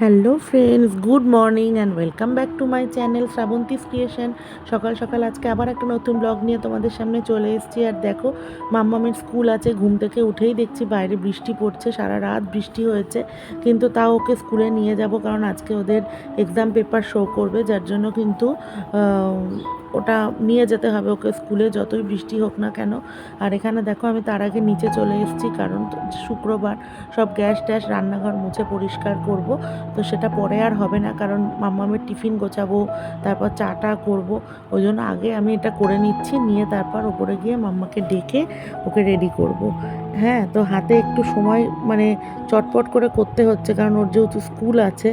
Hello friends, good morning and welcome back to my channel Srabanti's creation. সকাল সকাল আজকে আবার একটা নতুন ব্লগ নিয়ে তোমাদের সামনে চলে এসেছি। আর দেখো, মাম্মামের স্কুল আছে, ঘুম থেকে উঠেই দেখছি বাইরে বৃষ্টি পড়ছে, সারা রাত বৃষ্টি হয়েছে। কিন্তু তাও ওকে স্কুলে নিয়ে যাব, কারণ আজকে ওদের এক্সাম পেপার শো করবে, যার জন্য কিন্তু ওটা নিয়ে যেতে হবে ওকে স্কুলে যতই বৃষ্টি হোক না কেন। আর এখানে দেখো আমি তার আগে নিচে চলে এসেছি কারণ শুক্রবার সব গ্যাস ট্যাস রান্নাঘর মুছে পরিষ্কার করব। তো সেটা পরে আর হবে না কারণ মাম্মামের টিফিন গোছাবো, তারপর চাটা করব। ওই জন্য আগে আমি এটা করে নিচ্ছি, নিয়ে তারপর ওপরে গিয়ে মাম্মাকে ডেকে ওকে রেডি করব। হ্যাঁ তো হাতে একটু সময় মানে চটপট করে করতে হচ্ছে, কারণ ওর যেহেতু স্কুল আছে,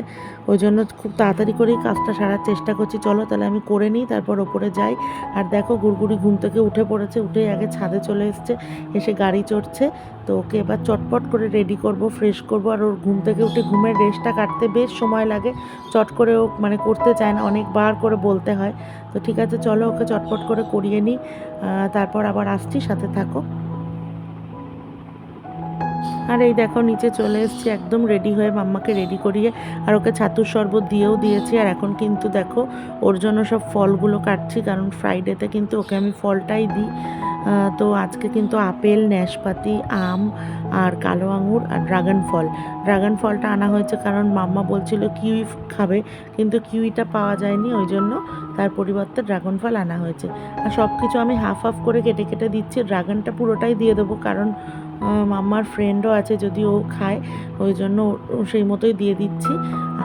ওই জন্য খুব তাড়াতাড়ি করেই কাজটা সারার চেষ্টা করছি। চলো তাহলে আমি করে নিই, তারপর ওপরে যাই। আর দেখো, গুড়গুড়ি ঘুম থেকে উঠে পড়েছে, উঠে আগে ছাদে চলে এসছে, এসে গাড়ি চড়ছে। তো ওকে এবার চটপট করে রেডি করব ফ্রেশ করব। আর ওর ঘুম থেকে উঠে ঘুমের রেস্টটা কাটতে বেশ সময় লাগে। চট করে ও মানে করতে চায় না, অনেকবার করে বলতে হয়। তো ঠিক আছে, চলো ওকে চটপট করে করিয়ে নিই। তারপর আবার আসছি, সাথে থাকো। আর এই দেখো, নিচে চলে এসেছি, একদম রেডি হয়ে মাম্মাকে রেডি করিয়ে, আর ওকে ছাতুর শরবত দিয়েও দিয়েছি। আর এখন কিন্তু দেখো, ওর জন্য সব ফলগুলো কাটছি, কারণ ফ্রাইডেতে কিন্তু ওকে আমি ফলটাই দিই। তো আজকে কিন্তু আপেল, ন্যাশপাতি, আম, আর কালো আঙুর, আর ড্রাগন ফল। ড্রাগন ফলটা আনা হয়েছে কারণ মাম্মা বলছিল কিউই খাবে, কিন্তু কিউইটা পাওয়া যায়নি, ওই জন্য তার পরিবর্তে ড্রাগন ফল আনা হয়েছে। আর সব কিছু আমি হাফ হাফ করে কেটে কেটে দিচ্ছি, ড্রাগনটা পুরোটাই দিয়ে দেবো, কারণ মাম্মার ফ্রেন্ডও আছে, যদি ও খায়, ওই জন্য সেই মতোই দিয়ে দিচ্ছি।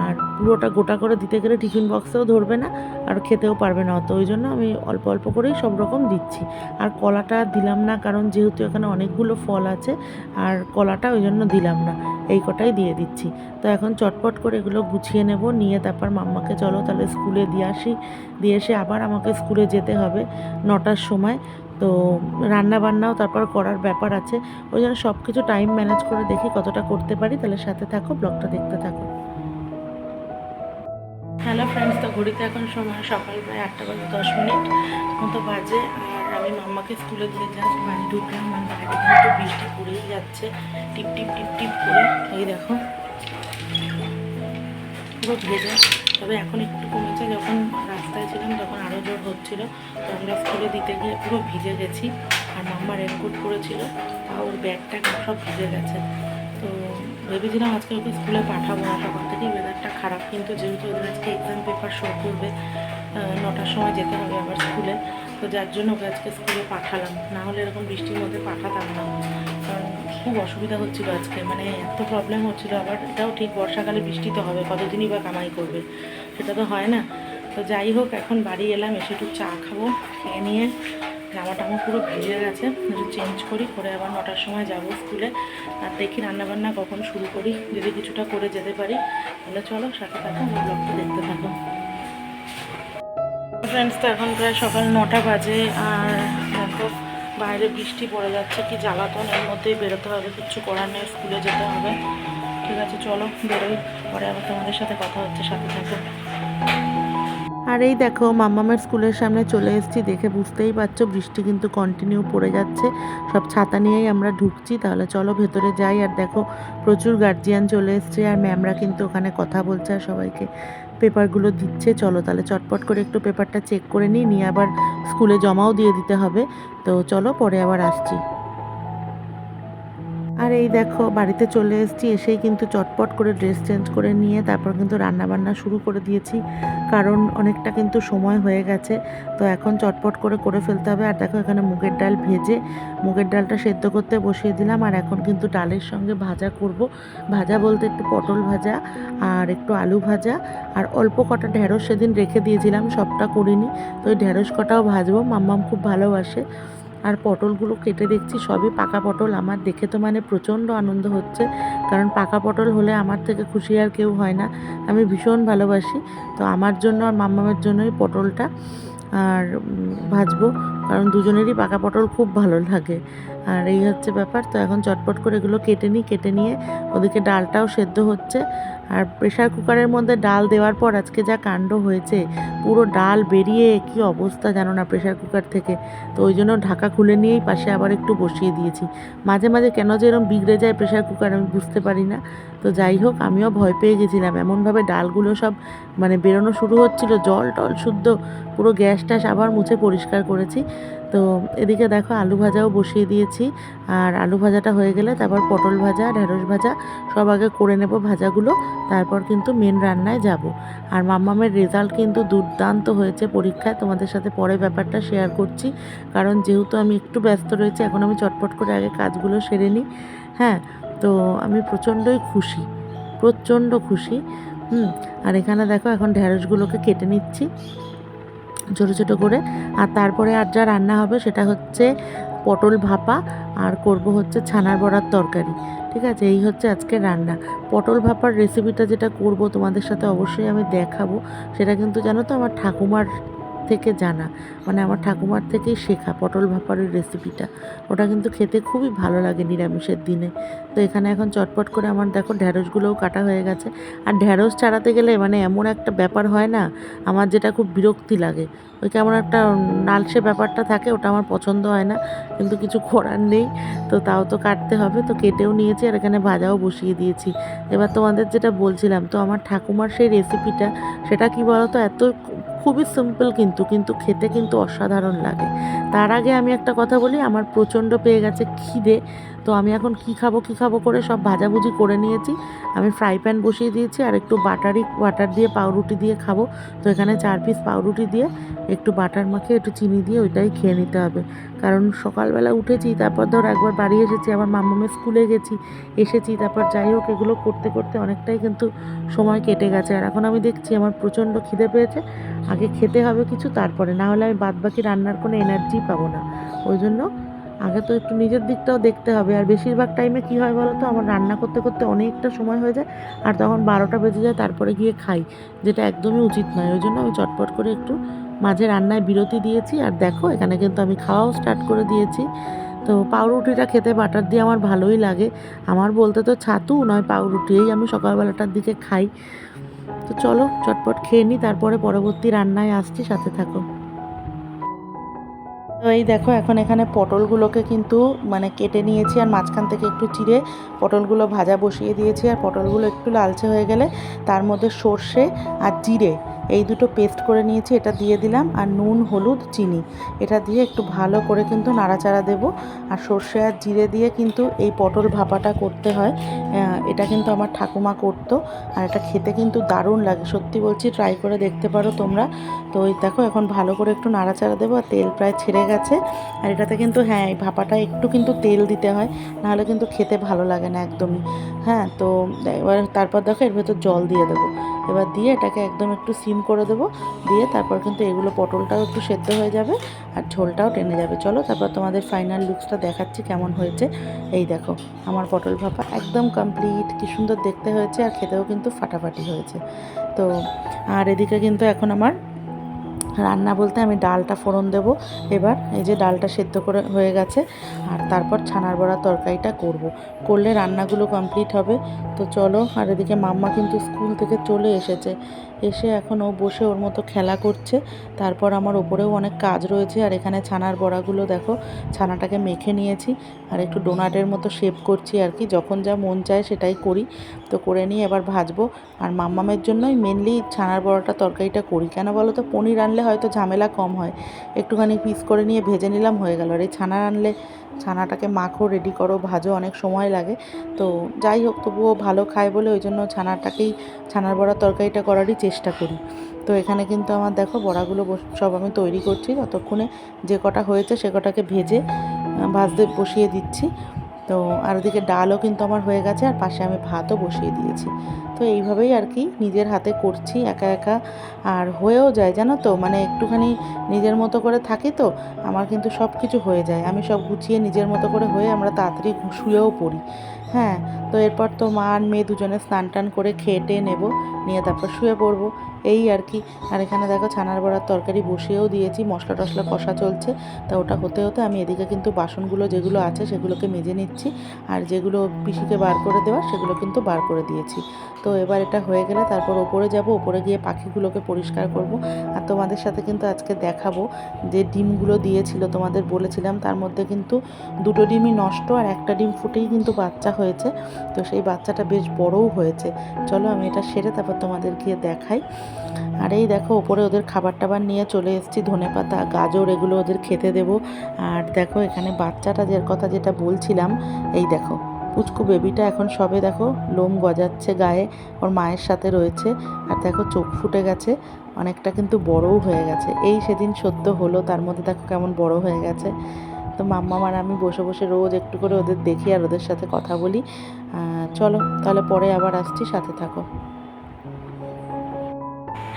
আর পুরোটা গোটা করে দিতে গেলে টিফিন বক্সেও ধরবে না, আর খেতেও পারবে না অত। ওই জন্য আমি অল্প অল্প করেই সব রকম দিচ্ছি। আর কলাটা দিলাম না, কারণ যেহেতু এখানে অনেকগুলো ফল আছে, আর কলাটা ওই জন্য দিলাম না। এই কটাই দিয়ে দিচ্ছি। তো এখন চটপট করে এগুলো গুছিয়ে নেব, নিয়ে তারপর মাম্মাকে চলো তাহলে স্কুলে দিয়ে আসি। দিয়ে এসে আবার আমাকে স্কুলে যেতে হবে নটার সময়। তো রান্না বান্নাও তারপর করার ব্যাপার আছে। ওই জন্য সব কিছু টাইম ম্যানেজ করে দেখি কতটা করতে পারি। তাহলে সাথে থাকো ব্লগটা দেখতে থাকো। হ্যালো ফ্রেন্ডস তো ঘড়িতে এখন সময় সকাল প্রায় আটটা বাজে দশ মিনিট। মতো বাজে, আর আমি মাম্মাকে স্কুলে দিয়ে জাস্ট বাড়ি ঢুকলাম আর বাইরে বৃষ্টি পড়েই যাচ্ছে। টিপ টিপ টিপ টিপ করে, এই দেখো। ভেজে। তবে এখন একটু কমেছে, যখন রাস্তায় ছিলাম তখন আরও জোর হচ্ছিল। তো আমরা স্কুলে দিতে গিয়ে পুরো ভিজে গেছি, আর মাম্মা রেনকোট করেছিল আর ওর ব্যাগটা সব ভিজে গেছে। তো ভেবেছিলাম আজকে ওকে স্কুলে পাঠাবো না সকাল থেকেই ওয়েদারটা খারাপ, কিন্তু যেহেতু ওদের আজকে এক্সাম পেপার শো করবে নটার সময় যেতে হবে আবার স্কুলে তো যার জন্য ওকে আজকে স্কুলে পাঠালাম, না হলে এরকম বৃষ্টির মধ্যে পাঠাতাম না। খুব অসুবিধা হচ্ছিল আজকে মানে এত প্রবলেম হচ্ছিল আবার, এটাও ঠিক বর্ষাকালে বৃষ্টি তো হবে, কতদিনই বা কামাই করবে, সেটা তো হয় না। তো যাই হোক, এখন বাড়ি এলাম, এসে একটু চা খাব, খেয়ে নিয়ে জামা টামা পুরো ভিজে গেছে, একটু চেঞ্জ করি, করে আবার নটার সময় যাব স্কুলে। আর দেখি রান্নাবান্না কখন শুরু করি, যদি কিছুটা করে যেতে পারি, তাহলে চলো সাথে থাকো ব্লগটা দেখতে থাকো। ফ্রেন্ডস তো এখন প্রায় সকাল নটা বাজে, আর বাইরে বৃষ্টি পড়ে যাচ্ছে, কি জ্বালাতন এর মধ্যেই বেরোতে হবে, কিচ্ছু করার নেই, স্কুলে যেতে হবে। ঠিক আছে, চলো বেরোই, পরে আবার তোমাদের সাথে কথা হচ্ছে, সাথে থাকো। আর এই দেখো, মাম্মামের স্কুলের সামনে চলে এসেছি, দেখে বুঝতেই পারছ, বৃষ্টি কিন্তু কন্টিনিউ পড়ে যাচ্ছে। সব ছাতা নিয়েই আমরা ঢুকছি, তাহলে চলো ভেতরে যাই। আর দেখো, প্রচুর গার্জিয়ান চলে এসছে, আর ম্যামরা কিন্তু ওখানে কথা বলছে আর সবাইকে। পেপারগুলো দিচ্ছে, চলো তাহলে চটপট করে একটু পেপারটা চেক করে নিই, নিয়ে আবার স্কুলে জমাও দিয়ে দিতে হবে। তো চলো পরে আবার আসছি। আর এই দেখো, বাড়িতে চলে এসেছি, এসেই কিন্তু চটপট করে ড্রেস চেঞ্জ করে নিয়ে তারপর কিন্তু রান্না বান্না শুরু করে দিয়েছি। কারণ অনেকটা কিন্তু সময় হয়ে গেছে, তো এখন চটপট করে করে ফেলতে হবে। আর দেখো, এখানে মুগের ডাল ভেজে মুগের ডালটা সেদ্ধ করতে বসিয়ে দিলাম। আর এখন কিন্তু ডালের সঙ্গে ভাজা করব। ভাজা বলতে একটু পটল ভাজা আর একটু আলু ভাজা। আর অল্প কটা ঢেঁড়স সেদিন রেখে দিয়েছিলাম, সবটা করিনি। তো ওই ঢেঁড়স কটাও ভাজবো, মাম্মাম খুব ভালোবাসে। আর পটলগুলো কেটে দেখছি, সবই পাকা পটল। আমার দেখে তো মানে প্রচণ্ড আনন্দ হচ্ছে, কারণ পাকা পটল হলে আমার থেকে খুশি আর কেউ হয় না। আমি ভীষণ ভালোবাসি, তো আমার জন্য আর মাম্মামের জন্যই পটলটা আর ভাজবো, কারণ দুজনেরই পাকা পটল খুব ভালো লাগে। আর এই হচ্ছে ব্যাপার। তো এখন চটপট করে এগুলো কেটে নিই, কেটে নিয়ে ওদিকে ডালটাও সেদ্ধ হচ্ছে। আর প্রেশার কুকারের মধ্যে ডাল দেওয়ার পর আজকে যা কাণ্ড হয়েছে, পুরো ডাল বেরিয়ে কি অবস্থা জানো না প্রেশার কুকার থেকে। তো ওই জন্য ঢাকা খুলে নিয়েই পাশে আবার একটু বসিয়ে দিয়েছি। মাঝে মাঝে কেন যে এরকম বিগড়ে যায় প্রেশার কুকার আমি বুঝতে পারি না। তো যাই হোক, আমিও ভয় পেয়ে গেছিলাম। এমনভাবে ডালগুলো সব মানে বেরোনো শুরু হচ্ছিল, জল টল শুদ্ধ পুরো গ্যাস ট্যাস আবার মুছে পরিষ্কার করেছি। তো এদিকে দেখো আলু ভাজাও বসিয়ে দিয়েছি। আর আলু ভাজাটা হয়ে গেলে তারপর পটল ভাজা, ঢেঁড়স ভাজা, সব আগে করে নেব ভাজাগুলো। তারপর কিন্তু মেন রান্নায় যাব। আর মাম্মামের রেজাল্ট কিন্তু দুর্দান্ত হয়েছে পরীক্ষায়। তোমাদের সাথে পরে ব্যাপারটা শেয়ার করছি। কারণ যেহেতু আমি একটু ব্যস্ত রয়েছি, এখন আমি চটপট করে আগে কাজগুলো সেরে নিই। হ্যাঁ তো আমি প্রচণ্ডই খুশি, প্রচণ্ড খুশি। হুম, আর এখানে দেখো এখন ঢ্যাঁড়সগুলোকে কেটে নিচ্ছি। ছোটো ছোটো করে। আর তারপরে আর যা রান্না হবে সেটা হচ্ছে পটল ভাপা আর করব হচ্ছে ছানার বড়ার তরকারি। ঠিক আছে? এই হচ্ছে আজকে রান্না। পটল ভাপার রেসিপিটা যেটা করব তোমাদের সাথে অবশ্যই আমি দেখাবো। সেটা কিন্তু জানো তো আমার ঠাকুমার থেকে জানা। মানে আমার ঠাকুমার থেকেই শেখা পটল ভাপারের রেসিপিটা ওটা কিন্তু খেতে খুবই ভালো লাগে নিরামিষের দিনে। তো এখানে এখন চটপট করে আমার দেখো ঢ্যাঁড়সগুলোও কাটা হয়ে গেছে। আর ঢ্যাঁড়স ছাড়াতে গেলে মানে এমন একটা ব্যাপার হয় না, আমার যেটা খুব বিরক্তি লাগে। ওই কেমন একটা নালসে ব্যাপারটা থাকে, ওটা আমার পছন্দ হয় না। কিন্তু কিছু করার নেই, তো তাও তো কাটতে হবে। তো কেটেও নিয়েছি আর এখানে ভাজাও বসিয়ে দিয়েছি। এবার তোমাদের যেটা বলছিলাম, তো আমার ঠাকুমার সেই রেসিপিটা সেটা কি বলতো, এত খুবই সিম্পল কিন্তু কিন্তু খেতে কিন্তু অসাধারণ লাগে। তার আগে আমি একটা কথা বলি, আমার প্রচণ্ড পেয়ে গেছে খিদে, তো আমি এখন কি খাব কি খাব করে সব ভাজাভুজি করে নিয়েছি। আমি ফ্রাই প্যান বসিয়ে দিয়েছি আর একটু বাটারি বাটার দিয়ে পাউরুটি দিয়ে খাব। তো এখানে চার পিস পাউরুটি দিয়ে একটু বাটার মাখিয়ে, একটু চিনি দিয়ে ওইটাই খেয়ে নিতে হবে। কারণ সকালবেলা উঠেছি, তারপর ধর একবার বাড়ি এসেছি, আবার মাম্মামের স্কুলে গেছি, এসেছি, তারপর যাই হোক, এগুলো করতে করতে অনেকটাই কিন্তু সময় কেটে গেছে। আর এখন আমি দেখছি আমার প্রচণ্ড খিদে পেয়েছে। আগে খেতে হবে কিছু তারপরে না হলে আমি বাদবাকি রান্নার কোনো এনার্জি পাবো না। ওই জন্য আগে তো একটু নিজের দিকটাও দেখতে হবে। আর বেশিরভাগ টাইমে কী হয় বলো তো আমার রান্না করতে করতে অনেকটা সময় হয়ে যায় আর তখন বারোটা বেজে যায় তারপরে গিয়ে খাই যেটা একদমই উচিত নয়। ওই জন্য আমি চটপট করে একটু মাঝে রান্নায় বিরতি দিয়েছি। আর দেখো এখানে কিন্তু আমি খাওয়াও স্টার্ট করে দিয়েছি। তো পাউরুটিটা খেতে বাটার দিয়ে আমার ভালোই লাগে। আমার বলতে তো ছাতু নয় পাউরুটি। এই আমি সকালবেলাটার দিকে খাই। তো চলো, চটপট খেয়ে নিই তারপরে পরবর্তী রান্নায় আসছি, সাথে থাকো। তো এই দেখো, এখন এখানে পটলগুলোকে কিন্তু মানে কেটে নিয়েছি আর মাঝখান থেকে একটু চিড়ে পটলগুলো ভাজা বসিয়ে দিয়েছি আর পটলগুলো একটু লালচে হয়ে গেলে তার মধ্যে সর্ষে আর জিরে এই দুটো পেস্ট করে নিয়েছি, এটা দিয়ে দিলাম, আর নুন, হলুদ, চিনি। এটা দিয়ে একটু ভালো করে কিন্তু নাড়াচাড়া দেব, আর সর্ষে আর জিরে দিয়ে কিন্তু এই পটল ভাপাটা করতে হয় এটা কিন্তু আমার ঠাকুমা করতো, আর এটা খেতে কিন্তু দারুণ লাগে, সত্যি বলছি ট্রাই করে দেখতে পারো তোমরা। তো ওই দেখো, এখন ভালো করে একটু নাড়াচাড়া দেবো, আর তেল প্রায় ছেড়ে গেছে, আর এটাতে কিন্তু হ্যাঁ এই ভাপাটা একটু কিন্তু তেল দিতে হয়, নাহলে কিন্তু খেতে ভালো লাগে না একদমই। হ্যাঁ তো এবার তারপর দেখো, এর ভেতর জল দিয়ে দেবো। এবার দিয়ে এটাকে একদম একটু সিম করে দেবো। দিয়ে তারপর কিন্তু এগুলো পটলটাও একটু সেদ্ধ হয়ে যাবে আর ঝোলটাও টেনে যাবে। চলো তারপর তোমাদের ফাইনাল লুকসটা দেখাচ্ছি কেমন হয়েছে। এই দেখো, আমার পটল ভাপা একদম কমপ্লিট কি সুন্দর দেখতে হয়েছে আর খেতেও কিন্তু ফাটাফাটি হয়েছে। তো, আর এদিকে কিন্তু এখন আমার রান্না বলতে আমি ডালটা ফোড়ন দেব। এবার এই যে ডালটা সেদ্ধ করে হয়ে গেছে আর তারপর ছানার বড়া তরকারিটা করব। করলে রান্নাগুলো কমপ্লিট হবে। তো চলো, আর এদিকে মাম্মা কিন্তু স্কুল থেকে চলে এসেছে। এসে এখন ও বসে ওর মতো খেলা করছে। তারপর আমার ওপরেও অনেক কাজ রয়েছে আর এখানে ছানার বড়াগুলো দেখো, ছানাটাকে মেখে নিয়েছি আর একটু ডোনাটের মতো শেপ করছি আর কি। যখন যা মন চায় সেটাই করি। তো করে নিয়ে এবার ভাজবো। আর মাম্মামের জন্যই মেনলি ছানার বড়াটা তরকারিটা করি। কেন বলো তো? পনির আনলে হয়তো ঝামেলা কম হয়। একটুখানি পিস করে নিয়ে ভেজে নিলাম, হয়ে গেল। আর এই ছানা আনলে ছানাটাকে মাখো রেডি করো, ভাজো, অনেক সময় লাগে। তো যাই হোক, তবুও ভালো খায় বলে ওই জন্য ছানাটাকেই, ছানার বড়া তরকারিটা করারই চেষ্টা করি। তো এখানে কিন্তু আমার দেখো বড়াগুলো সব আমি তৈরি করছি। ততক্ষণে যে কটা হয়েছে সে কটাকে ভেজে ভাজতে বসিয়ে দিচ্ছি। তো আর ওদিকে ডালও কিন্তু আমার হয়ে গেছে, আর পাশে আমি ভাতও বসিয়ে দিয়েছি। তো এইভাবেই আর কি নিজের হাতে করছি, একা একা। আর হয়েও যায়, জানো তো? মানে একটুখানি নিজের মতো করে থাকি তো, আমার কিন্তু সব কিছু হয়ে যায়। আমি সব গুছিয়ে নিজের মতো করে হয়ে আমরা তাড়াতাড়ি শুয়েও পড়ি। হ্যাঁ তো এরপর তো মা আর মেয়ে দুজনে স্নান টান করে খেয়ে টেয়ে নেব, নিয়ে তারপর শুয়ে পড়ব। এই আর কি। আর এখানে দেখো ছানার বড়ার তরকারি বসিয়েও দিয়েছি, মশলা টশলা কষা চলছে। তা ওটা হতে হতে আমি এদিকে কিন্তু বাসনগুলো যেগুলো আছে সেগুলোকে মেজে নিচ্ছি, আর যেগুলো পিসিকে বার করে দেওয়া সেগুলো কিন্তু বার করে দিয়েছি। তো এবার এটা হয়ে গেলে তারপর ওপরে যাব, ওপরে গিয়ে পাখিগুলোকে পরিষ্কার করব। আর তোমাদের সাথে কিন্তু আজকে দেখাবো যে ডিমগুলো দিয়েছিল তোমাদের বলেছিলাম, তার মধ্যে কিন্তু দুটো ডিমই নষ্ট আর একটা ডিম ফুটেই কিন্তু বাচ্চা হয়েছে। তো সেই বাচ্চাটা বেশ বড়ও হয়েছে। চলো আমি এটা সেরে তারপর তোমাদের গিয়ে দেখাই। আর এই দেখো ওপরে ওদের খাবার টাবার নিয়ে চলে এসেছি, ধনে পাতা, গাজর, এগুলো ওদের খেতে দেবো। আর দেখো, এখানে বাচ্চাটা যে কথা যেটা বলছিলাম, এই দেখো, পুচকু বেবিটা এখন সবে দেখো লোম গজাচ্ছে গায়ে, ওর মায়ের সাথে রয়েছে। আর দেখো, চোখ ফুটে গেছে, অনেকটা কিন্তু বড়ও হয়ে গেছে। এই সেদিন সত্য হলো, তার মধ্যে দেখো কেমন বড় হয়ে গেছে। তো মাম্মা আর আমি বসে বসে রোজ একটু করে ওদের দেখি আর ওদের সাথে কথা বলি। চলো তাহলে পরে আবার আসছি, সাথে থাকো।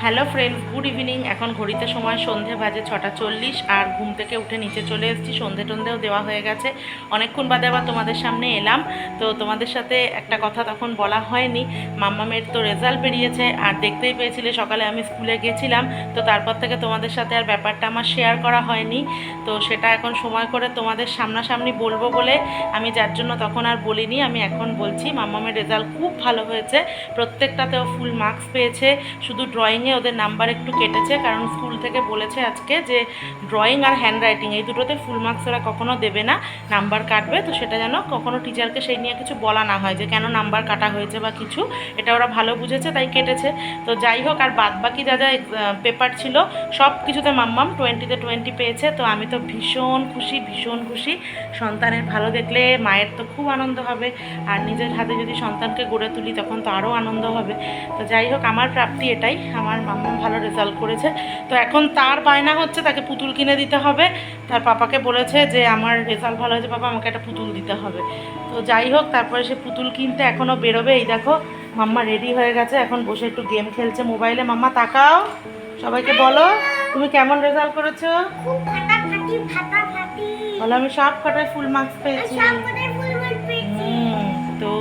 Hello friends, good evening. এখন ঘড়িতে সময় সন্ধে বাজে ছটা চল্লিশ, আর ঘুম থেকে উঠে নিচে চলে এসেছি। সন্ধে টন্ধেও দেওয়া হয়ে গেছে। অনেকক্ষণ বাদে আবার তোমাদের সামনে এলাম। তো তোমাদের সাথে একটা কথা তখন বলা হয়নি। মাম্মামের তো রেজাল্ট বেরিয়েছে, আর দেখতেই পেয়েছিলে সকালে আমি স্কুলে গেছিলাম। তো তারপর থেকে তোমাদের সাথে আর ব্যাপারটা আমার শেয়ার করা হয়নি। তো সেটা এখন সময় করে তোমাদের সামনাসামনি বলব বলে আমি যার জন্য তখন আর বলিনি। আমি এখন বলছি, মাম্মামের রেজাল্ট খুব ভালো হয়েছে। প্রত্যেকটাতেও ফুল মার্কস পেয়েছে। শুধু ড্রয়িংয়ে ওদের নাম্বার একটু কেটেছে, কারণ স্কুল থেকে বলেছে আজকে যে ড্রয়িং আর হ্যান্ড রাইটিং এই দুটোতে ফুল মার্কস ওরা কখনো দেবে না, নাম্বার কাটবে, তো সেটা যেন কখনো টিচারকে সেই নিয়ে কিছু বলা না হয় যে কেন নাম্বার কাটা হয়েছে বা কিছু, এটা ওরা ভালো বুঝেছে, তাই কেটেছে। তো যাই হোক, আর বাদ বাকি যা যা পেপার ছিল, সব কিছুতে মাম্মাম টোয়েন্টিতে টোয়েন্টি পেয়েছে, তো আমি তো ভীষণ খুশি ভীষণ খুশি। সন্তানের ভালো দেখলে মায়ের তো খুব আনন্দ হবে, আর নিজের হাতে যদি সন্তানকে গড়ে তুলি তখন তো আরও আনন্দ হবে। তো যাই হোক, আমার প্রাপ্তি এটাই, আমার মাম্মা ভালো রেজাল্ট করেছে। তো এখন তার বায়না হচ্ছে তাকে পুতুল কিনে দিতে হবে। তার পাপাকে বলেছে যে আমার রেজাল্ট ভালো হয়েছে পাপা আমাকে একটা পুতুল দিতে হবে। তো যাই হোক তারপরে সে পুতুল কিনতে এখনও বেরোবে। এই দেখো মাম্মা রেডি হয়ে গেছে। এখন বসে একটু গেম খেলছে মোবাইলে মাম্মা তাকাও। সবাইকে বলো তুমি কেমন রেজাল্ট করেছ? বলো আমি সব কটায় ফুল মার্কস পেয়েছি। তো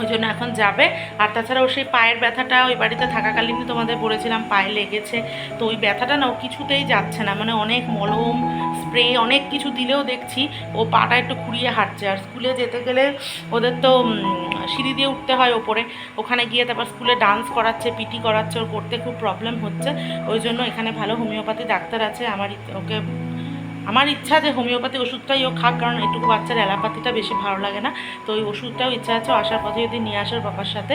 ওই জন্য এখন যাবে। আর তাছাড়া ও সেই পায়ের ব্যথাটা ওই বাড়িতে থাকাকালীনই তোমাদের বলেছিলাম, পায়ে লেগেছে। তো ওই ব্যথাটা না ও কিছুতেই যাচ্ছে না। মানে অনেক মলম, স্প্রে, অনেক কিছু দিলেও দেখছি ও পাটা একটু খুঁড়িয়ে হাঁটছে। আর স্কুলে যেতে গেলে ওদের তো সিঁড়ি দিয়ে উঠতে হয় ওপরে। ওখানে গিয়ে তারপর স্কুলে ডান্স করাচ্ছে পিটি করাচ্ছে, ওর করতে খুব প্রবলেম হচ্ছে। ওই জন্য এখানে ভালো হোমিওপ্যাথি ডাক্তার আছে। আমার ওকে আমার ইচ্ছা যে হোমিওপ্যাথি ওষুধটাই ও খাক, কারণ এটুকু বাচ্চার অ্যালোপ্যাথিটা বেশি ভালো লাগে না। তো ওই ওষুধটাও ইচ্ছা আছে আসার পথে যদি নিয়ে আসার বাবার সাথে,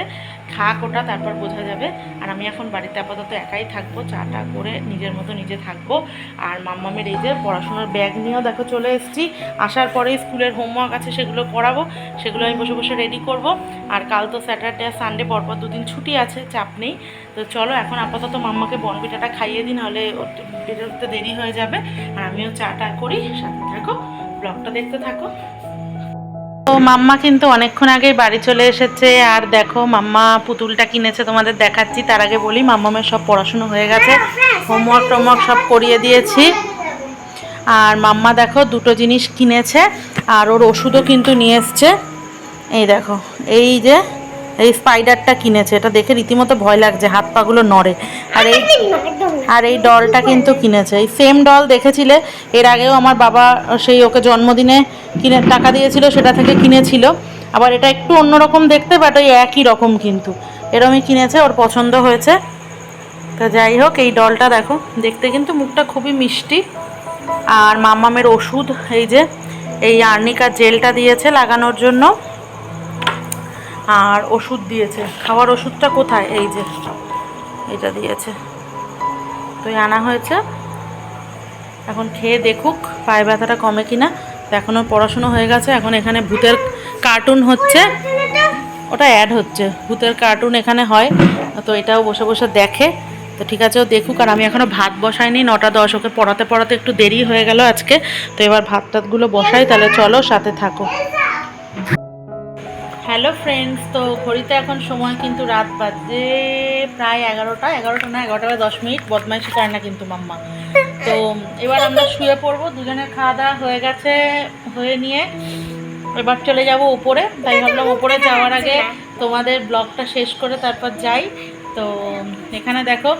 খাক ওটা, তারপর বোঝা যাবে। আর আমি এখন বাড়িতে আপাতত একাই থাকব, চাটা করে নিজের মতো নিজে থাকব। আর মাম্মামের এই যে পড়াশোনার ব্যাগ নিয়েও দেখো চলে এসেছি। আসার পরেই স্কুলের হোমওয়ার্ক আছে, সেগুলো করাবো, সেগুলো আমি বসে বসে রেডি করব। আর কাল তো স্যাটারডে আর সানডে, পরপর দুদিন ছুটি আছে, চাপ নেই। তো চলো, এখন আপাতত মাম্মাকে বনবিটাটা খাইয়ে দিন ওর বেরোতে দেরি হয়ে যাবে। আর আমিও চাটা করি, সাথে থাকো ব্লগটা দেখতে থাকো। তো মাম্মা কিন্তু অনেকক্ষণ আগেই বাড়ি চলে এসেছে, আর দেখো মাম্মা পুতুলটা কিনেছে তোমাদের দেখাচ্ছি, তার আগে বলি মাম্মামের সব পড়াশুনো হয়ে গেছে হোমওয়ার্ক টোমওয়ার্ক সব করিয়ে দিয়েছি। আর মাম্মা দেখো দুটো জিনিস কিনেছে, আর ওর ওষুধও কিন্তু নিয়ে এসছে। এই দেখো, এই যে এই স্পাইডারটা কিনেছে এটা দেখে রীতিমতো ভয় লাগছে হাত পাগুলো নড়ে। আর এই আর এই ডলটা কিন্তু কিনেছে। এই সেম ডল দেখেছিলে? এর আগেও আমার বাবা সেই ওকে জন্মদিনে কিনে টাকা দিয়েছিল সেটা থেকে কিনেছিল। আবার এটা একটু অন্যরকম দেখতে বাট ওই একই রকম কিন্তু। এরমই কিনেছে ওর পছন্দ হয়েছে। তো যাই হোক এই ডলটা দেখো দেখতে কিন্তু মুখটা খুবই মিষ্টি। আর মামামের ওষুধ এই যে এই আর্নিকা জেলটা দিয়েছে লাগানোর জন্য। আর ওষুধ দিয়েছে। খাওয়ার ওষুধটা কোথায়? এই যে, এটা দিয়েছে। তো আনা হয়েছে। এখন খেয়ে দেখুক, পায়ে ব্যথাটা কমে কিনা। তো এখনও পড়াশুনো হয়ে গেছে। এখন এখানে ভূতের কার্টুন হচ্ছে। ওটা অ্যাড হচ্ছে। ভূতের কার্টুন এখানে হয়। তো এটাও বসে বসে দেখে। তো ঠিক আছে, ও দেখুক। আর আমি এখনও ভাত বসাইনি। নটা দশ। ওকে পড়াতে পড়াতে একটু দেরি হয়ে গেল আজকে। তো এবার ভাত টাতগুলো বসাই। তাহলে চলো, সাথে থাকো। হ্যালো ফ্রেন্ডস তো ঘড়িতে এখন সময় কিন্তু রাত বাজে প্রায় এগারোটা। এগারোটা না, এগারোটা দশ মিনিট। বদমাইশি করে না কিন্তু মাম্মা। তো এবার আমরা শুয়ে পড়ব। দুজনের খাওয়া দাওয়া হয়ে গেছে, হয়ে নিয়ে। এবার চলে যাব উপরে। তাই ভাবলাম উপরে যাওয়ার আগে তোমাদের ব্লগটা শেষ করে তারপর যাই। তো এখানে দেখো,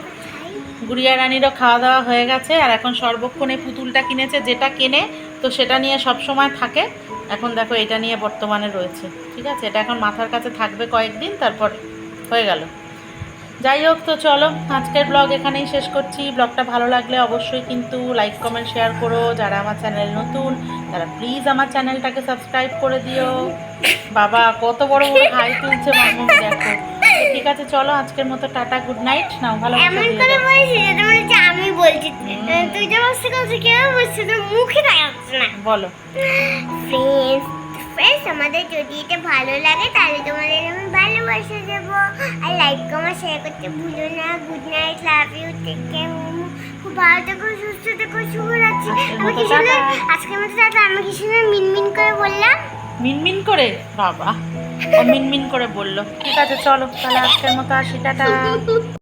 গুড়িয়া রানীরও খাওয়া দাওয়া হয়ে গেছে। আর এখন সর্বক্ষণে পুতুলটা কিনেছে, যেটা কেনে তো সেটা নিয়ে সব সময় থাকে। এখন দেখো এটা নিয়ে বর্তমানে রয়েছে, ঠিক আছে? এটা এখন মাথার কাছে থাকবে কয়েকদিন, তারপর হয়ে গেল। যাই হোক, তো চলো, আজকের ব্লগ এখানেই শেষ করছি। ব্লগটা ভালো লাগলে অবশ্যই কিন্তু লাইক কমেন্ট শেয়ার করো। যারা আমার চ্যানেল নতুন, তারা প্লিজ আমার চ্যানেলটাকে সাবস্ক্রাইব করে দিও। বাবা, কত বড় বড় হাই তুলছে মামুন, দেখো। ঠিক আছে চলো আজকের মতো টাটা গুড নাইট নাও ভালো এমন করে বলছি যেটা মনে হচ্ছে আমি বলছি। তুই যে বসে কাছে কেউ বসছে তোর মুখে না। বলো। ফ্রেন্ডস ফ্রেন্ডস আমাদের যদি এটা ভালো লাগে তাহলে তোমাদের আমি ভালোবাসা দেবো। আর লাইক কমেন্ট শেয়ার করতে ভুলো না। Good night love you take care খুব ভালো থেকো সুস্থ থেকো শুভরাত্রি। আজকের আমি কি সুন্দর। আজকের মতো দাদা আমি কি সুন্দর মিনমিন করে বললাম। মিনমিন করে? বাবা। ও মিনমিন করে বলল ঠিক আছে চলো তাহলে আজকের মতো আসি টাটা।